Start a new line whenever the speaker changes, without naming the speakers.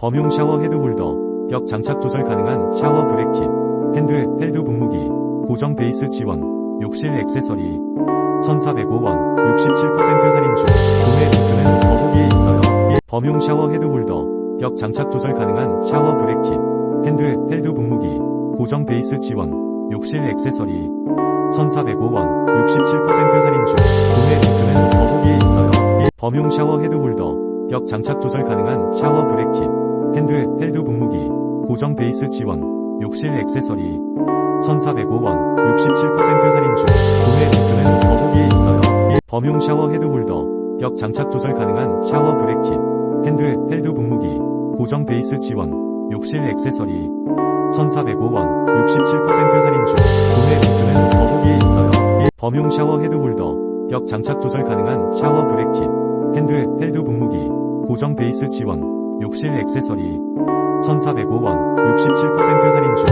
범용 샤워 헤드 홀더, 벽 장착 조절 가능한 샤워 브레킷, 핸드 헬드 분무기, 고정 베이스 지원, 욕실 액세서리, 1,405원, 67% 할인 중, 구매 링크는 더보기에 있어요. 범용 샤워 헤드 홀더, 벽 장착 조절 가능한 샤워 브레킷, 핸드 헬드 분무기, 고정 베이스 지원, 욕실 액세서리, 1,405원, 67% 할인 중, 구매 링크는 더보기에 있어요. 범용 샤워 헤드 홀더, 벽 장착 조절 가능한 샤워 브레킷, 핸드 헬드 분무기, 고정 베이스 지원, 욕실 액세서리, 1,405원, 67% 할인 중, 구매 링크는 더보기에 있어요. 범용 샤워 헤드 홀더, 벽 장착 조절 가능한 샤워 브레킷, 핸드 헬드 분무기, 고정 베이스 지원, 욕실 액세서리, 1,405원, 67% 할인 중, 구매 링크는 더보기에 있어요. 범용 샤워 헤드 홀더, 벽 장착 조절 가능한 샤워 브레킷, 핸드 헬드 분무기, 고정 베이스 지원, 욕실 액세서리, 1,405원, 67% 할인 중,